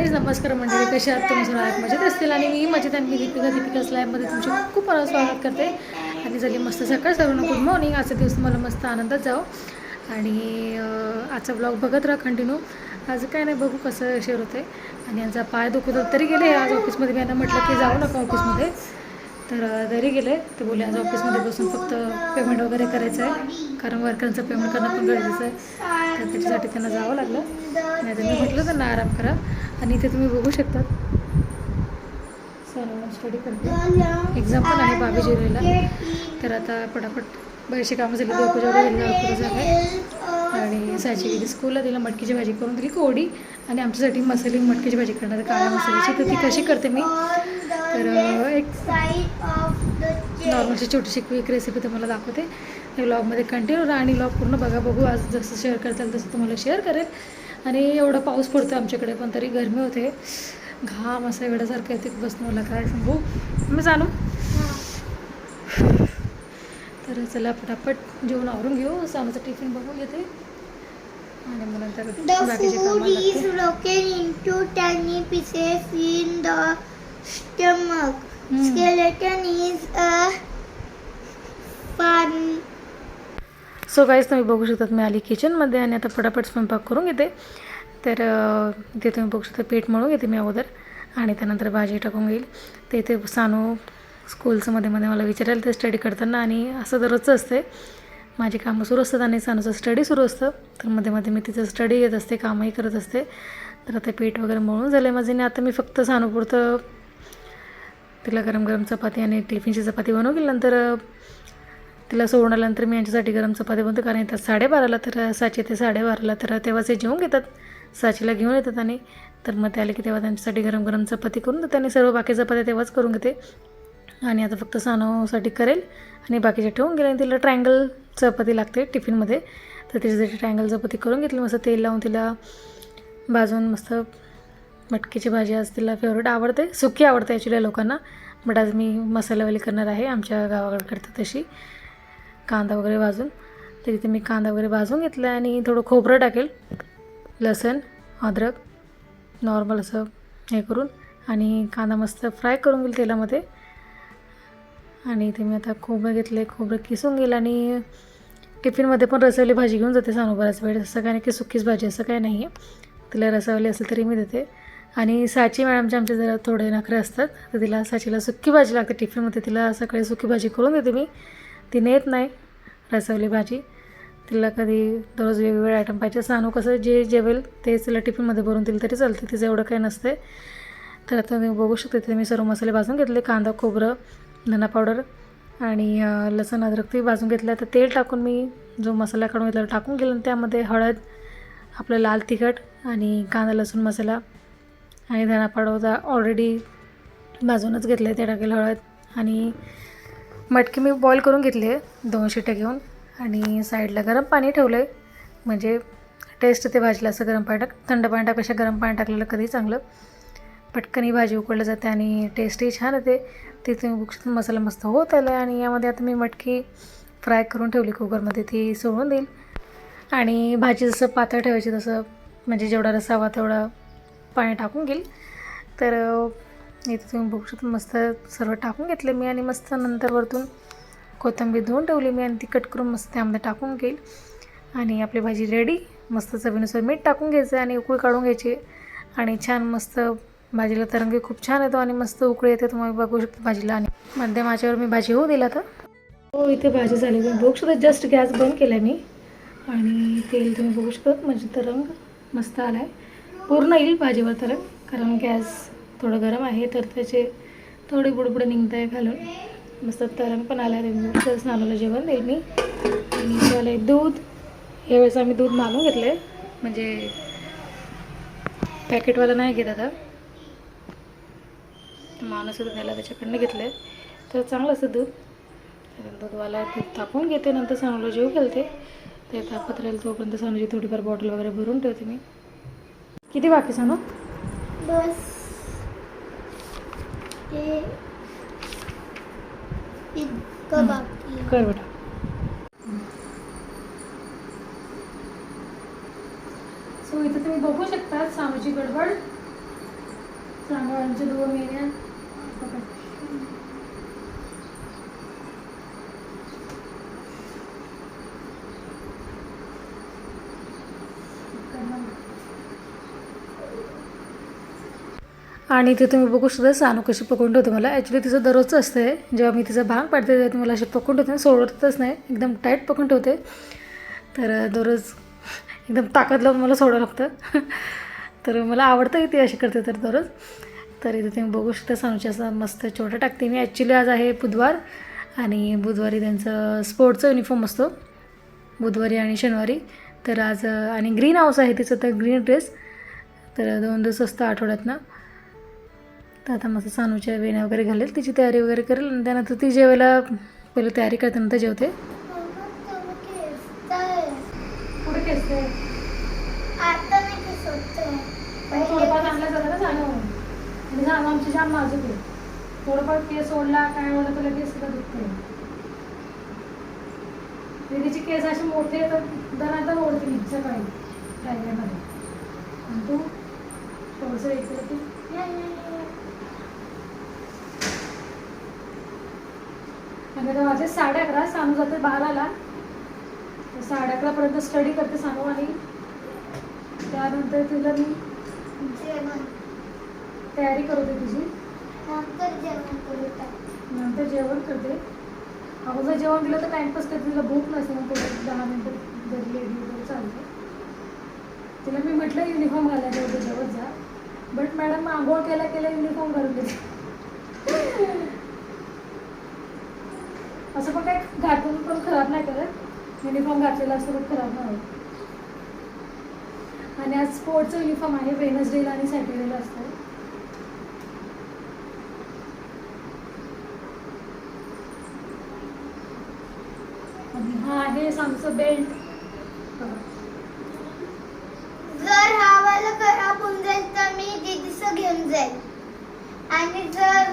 Guys नमस्कार मंडळी कशा आहात? तुम्ही सर्व मजेत असतील आणि मी मजेत आणि मी दीपिका. दीपिका स्लॅबमध्ये तुमचे खूप खूप स्वागत करते. आणि झाली मस्त सकाळ सर्वांना गुड मॉर्निंग आजचा दिवस तुम्हाला मस्त आनंदात जाऊ आणि आजचा ब्लॉग बघत राहा कंटिन्यू आज काय नाही बघू कसं शेअर होते आणि यांचा पाय दुखत तरी गेले आज ऑफिसमध्ये मी यांना म्हटलं की जाऊ नका ऑफिसमध्ये तर तरी गेले. ते बोलले आज ऑफिसमध्ये बसून फक्त पेमेंट वगैरे करायचं आहे. कारण वर्करांचं पेमेंट करणं पण गरजेचं आहे. तर त्याच्यासाठी त्यांना जावं लागलं. नाही तर मी म्हटलं त्यांना आराम करा. आणि इथे तुम्ही बघू शकता सर्व स्टडी करते. एक्झाम पण आहे बावीस जुलैला. तर आता पटापट बरेचसे कामं झाली. देवपूजा वगैरे झालं आणि साची गेली. स्कूलला तिला मटकीची भाजी करून दिली कोडी आणि आमच्यासाठी मसाली मटकीची भाजी करणार काळ्या मसाल्याची. तर ती कशी करते मी? तर एक नॉर्मलची छोटीशी क्विक रेसिपी तुम्हाला दाखवते. त्या कंटिन्यू राहा आणि ब्लॉग पूर्ण बघा. बघू आज जसं शेअर करताल तसं तुम्हाला शेअर करेल. आणि एवढा पाऊस पडतो आमच्याकडे पण तरी गरमी होते. घाम असं एवढ्यासारखं येते बसणं मला काय सांगू मी जाणू तर चला पटापट जेवण आवरून घेऊ. सामाचं टिफिन बघू घेते. आणि मग नंतर बाकीचे. Hmm. Skeleton is a so guys तुम्ही बघू शकतात मी आली किचनमध्ये आणि आता फटाफट स्वयंपाक करून घेते. तर अं, इथे तुम्ही बघू शकता पीठ मळून घेते मी अगोदर आणि त्यानंतर भाजी टाकून घेईल. ते इथे सानू स्कूलचं मध्ये मध्ये मला विचारायला ते स्टडी करताना आणि असं दररोजचं असते माझे कामं सुरू असतात आणि सानूचं स्टडी सुरू असतं. तर मध्ये मध्ये मी तिचं स्टडी घेत असते कामही करत असते. तर आता पीठ वगैरे मळून झालं आहे माझे आणि आता मी फक्त सानूपुरतं तिला गरम गरम चपाती आणि टिफिनची चपाती बनवली नंतर तिला सोडून आल्यानंतर मी यांच्यासाठी गरम चपाती बनतो कारण येतात साडेबाराला तर साची ते साडेबाराला तर तेव्हाच ते जेवून घेतात. साचीला घेऊन येतात आणि तर मग ते आले की तेव्हा त्यांच्यासाठी गरम गरम चपाती करून देते आणि सर्व बाकी चपात्या तेव्हाच करून घेते. आणि आता फक्त सानूसाठी करेल आणि बाकीच्या ठेवून गेले आणि तिला ट्रँगल चपाती लागते टिफिनमध्ये. तर त्याच्यासाठी ट्रँगल चपाती करून घेतली मस्त तेल लावून तिला भाजून मस्त मटकीची भाजी आज तिला फेवरेट आवडते. सुकी आवडते ॲक्च्युली लोकांना. बट आज मी मसाल्यावाली करणार आहे. आमच्या गावाकडे करते तशी. कांदा वगैरे भाजून तर इथे मी कांदा वगैरे भाजून घेतला आहे आणि थोडं खोबरं टाकेल. लसण अद्रक नॉर्मल असं हे करून आणि कांदा मस्त फ्राय करून घेईल तेलामध्ये. आणि इथे मी आता खोबरं घेतलं आहे खोबरं किसून गेलं आणि टिफिनमध्ये पण रसवली भाजी घेऊन जाते सानू बऱ्याच वेळ. असं काय नाही की सुकीच भाजी असं काय नाही आहे तिला रसवली असेल तरी मी देते. आणि साची मॅडमचे आमचे जरा थोडे नखरे असतात तर तिला साचीला सुकी भाजी लागते टिफिनमध्ये तिला सकाळी सुकी भाजी करून देते मी. तिने येत नाही रसवली भाजी. तिला कधी दररोज वेगवेगळे आयटम पाहिजे. सानू कसं जे जेवेल तेच तिला टिफिनमध्ये भरून दिलं तरी चालतं. तिचं एवढं काही नसते तर आता तुम्ही बघू शकता. तिथे मी सर्व मसाले भाजून घेतले. कांदा खोबरं धना पावडर आणि लसूण अद्रक ती भाजून घेतलं. तर तेल टाकून मी जो मसाला काढून घेतला टाकून गेलं आणि त्यामध्ये हळद आपलं लाल तिखट आणि कांदा लसूण मसाला आणि धना पावडर ऑलरेडी भाजूनच घेतलं आहे ते टाकेल हळद आणि मटकी मी बॉईल करून घेतली आहे. दोन शिट्या घेऊन आणि साईडला गरम पाणी ठेवलं आहे म्हणजे टेस्ट ते भाजीला असं गरम पाणी टाक थंड पाणी टाकपेक्षा गरम पाणी टाकलेलं कधी चांगलं. पटकन ही भाजी उकळली जाते आणि टेस्टही छान येते. ते तुम्ही मसाला मस्त होत आला आणि यामध्ये आता मी मटकी फ्राय करून ठेवली कुकरमध्ये ती सोडून देईल आणि भाजी जसं पातळ ठेवायची तसं म्हणजे जेवढा रसावा तेवढा पाणी टाकून घेईल. तर इथे तुम्ही बघू शकता मस्त सर्व टाकून घेतलं मी आणि मस्त नंतर वरतून कोथिंबीर धुवून ठेवली मी आणि ती कट करून मस्त त्यामध्ये टाकून घेईल. आणि आपली भाजी रेडी मस्त चवीनुसार मीठ टाकून घ्यायचं आणि उकळी काढून घ्यायची. आणि छान मस्त भाजीला तरंगी खूप छान येतो आणि मस्त उकळी येते तुम्ही बघू शकता भाजीला. आणि मध्यम आचेवर मी भाजी होऊ दिला तर. हो इथे भाजी झाली. पण बघू शकता जस्ट गॅस बंद केला मी. आणि तेल तुम्ही बघू शकता म्हणजे तरंग मस्त आला आहे पूर्ण येईल भाजीवर तरंग कारण गॅस थोडं गरम आहे तर त्याचे थोडे बुडबुडे निघत आहे घालून. मस्त तरंग पण आला आहे तर स्नानाला जेवण देईल मी. आणि झालं आहे दूध. यावेळेस आम्ही दूध मागून घेतलं आहे म्हणजे पॅकेटवाला नाही घेत आता. माणूस होतं त्याला त्याच्याकडनं घेतलं आहे तर चांगलं असतं दूध. दूधवाला दूध तापवून घेते नंतर सानूला जेव घालते. ते तापत राहील तोपर्यंत सानूची थोडीफार बॉटल वगैरे भरून ठेवते मी. किती बाकी सानू बस. कर बेटा. सो इथे तुम्ही बघू शकता सानूची गडबड. सांगाळांचे दोन महिन्या आणि ते तुम्ही बघू शकता सानू कशी पकडून ठेवते मला. ॲक्च्युली तिचं दररोजचं असतं आहे जेव्हा मी तिचं भांग पाडते तेव्हा ती मला अशी पकडून ठेवते सोडतच नाही. एकदम टाईट पकडून ठेवते. तर दररोज एकदम ताकद लावून मला सोडावं लागतं. तर मला आवडतं ती अशी करते तर दररोज. तर इथे तुम्ही बघू शकता सानूची असं मस्त छोटा टाकते मी ॲक्च्युली आज आहे बुधवार आणि बुधवारी त्यांचं स्पोर्टचा युनिफॉर्म असतो. बुधवारी आणि शनिवारी. तर आज आणि ग्रीन हाऊस आहे तिचं तर ग्रीन ड्रेस तर दोन दिवस असतं आठवड्यातनं. तर आता मस्त सानूच्या वेण्या वगैरे घालेल तिची तयारी वगैरे करेल आणि त्यानंतर ती जेवायला पहिलं तयारी करते नंतर जेवते. पुढे केस आता नाही केस होतं. थोडंफार चांगलं झालं ना जाणं आणि जाणं आमची जाम नाजूक आहे. थोडंफार केस सोडला काय ओढलं तर लगेच सुद्धा दुखते दीदीचे केस असे मोठे तर दरादर ओढते सकाळी. टायगरमध्ये आणि तू? थोडंसं एक आणि माझे साडे अकरा सानू जाते बाराला. साडे अकरापर्यंत स्टडी करते सानू आणि त्यानंतर तिला मी जेवण. तयारी करते तुझी. नंतर जेवण करते. अगोदर जेवण दिलं तर टाइमपास करते. तिला भूक नसते मग थोडं दहा मिनटं जरी लेट वगैरे चालते तिला मी म्हटलं युनिफॉर्म घालायला उद्या जेवत जा. बट मॅडम आंघोळ केल्या केल्या युनिफॉर्म घालून देते. असं पण काही घातून पण खराब नाही करत. युनिफॉर्म घातलेला असतो पण खराब नाही होत. आणि आज स्पोर्टचं युनिफॉर्म आहे वेनसडेला आणि सॅटर्डेला असतं. हा आहे आमचं बेल्ट जर हा वाला खराब होऊन जाईल तर मी दीदीचं घेऊन जाईल. आणि जर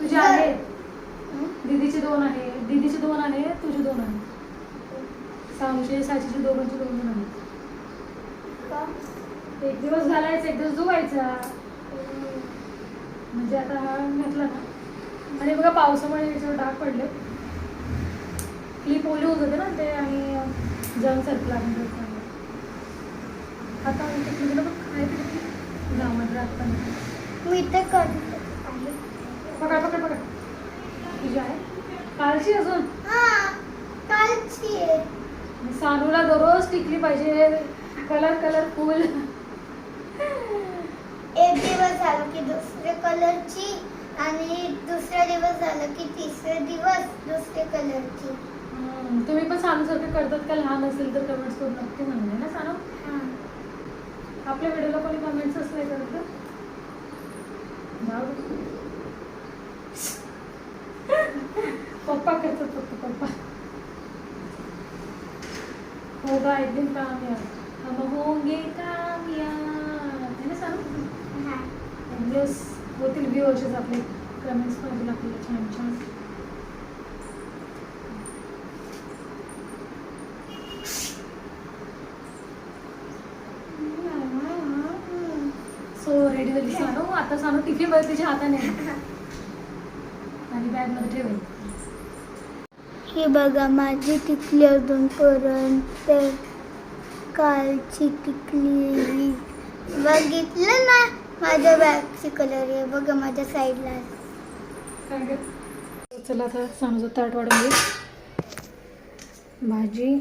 तुझे आहे. दीदीचे दोन आहे. दीदीचे दोन आहे तुझे दोन आहे सामूचे साचीचे दोघांचे दोन दोन आहेत. एक दिवस घालायचा एक दिवस धुवायचा म्हणजे आता हा घातला ना. आणि बघा पावसामुळे याच्यावर डाग पडले. क्लिप ओली होत होते ना ते आणि जम सर्कल. आता गावामध्ये राखताना मी आहे. पकड पकड पकड तुझी आहे कालची अजून? हा सानूला दररोज टिकली पाहिजे. कलर कलरफुल एक दिवस झालं की दुसऱ्या कलरची आणि दुसरा दिवस झाला की तिसरा दिवस दुसऱ्या कलरची. तुम्ही पण सानूसारखं करतात का? लहान असेल तर कमेंट्स करून नक्की सांगा ना सानू? हा. आपल्या व्हिडिओला कोणी कमेंट्सच नाही करत का? जाऊ दे. पप्पा करतात फक्त पप्पा एक दिन कामयाब हम होंगे कामयाब है ना सानू हा दिवस होतील व्ह्यूअर्सेस आपले कमेंट्स पाहिजे आपल्याला छान छान सो रेडी झाली सानू आता सानू टिफिनमध्ये तिच्या हाताने आणि बॅगमध्ये ठेवेल ही बघा माझी टिकली अजूनपर्यंत कालची टिकली. बघितलं ना माझ्या बॅगची कलर आहे. बघा माझ्या साईडला? चला आता सानूचं ताट वाढून घेऊ. भाजी.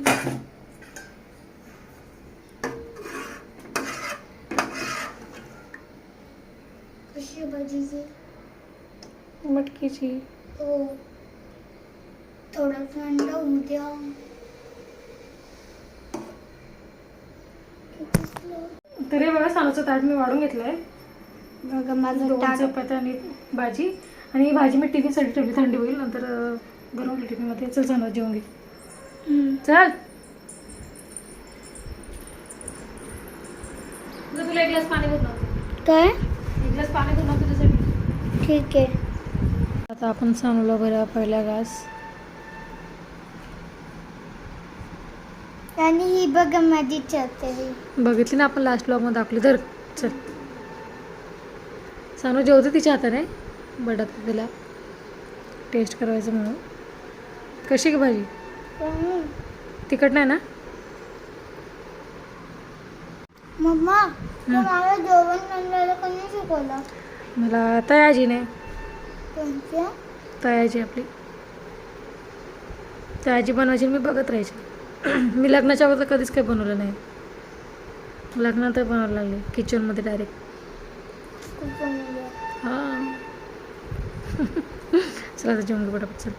कशी भाजीची? मटकीची. हो. थोडं होऊ द्या. तरी बघा सानूचं ताट मी वाढून घेतलंय. बघा माझं ताट. चपात्या आणि भाजी. आणि ही भाजी मी टिफिनसाठी ठेवली थंडी होईल. नंतर गरम होईल टिफिनमध्ये चल सानू जेवून घे. चल. तुला एक ग्लास पाणी नव्हतं काय? एक ग्लास पाणी नव्हतं तुझ्यासाठी. ठीक आहे. आता आपण सानूला बरं पहिला घास आणि ही बघा माझी छत्री. बघितली ना आपण लास्ट ब्लॉगमध्ये दाखवली तर चल. सानू जेवते तिच्या हाताने. बट आता तिला. टेस्ट करायचं म्हणून. कशी की भाजी. तिखट नाही ना? मम्मा तू मला जेवण बनवायला कोणी शिकवलं? मला तयाजीने कोणत्या? तयाजी आपली. तयाजी बनवायची आणि मी बघत राहायची. मी लग्नाच्या अगोदर कधीच काही बनवलं नाही. लग्नात बनवायला लागले किचनमध्ये डायरेक्ट हां. चला जेवण पटापट चल.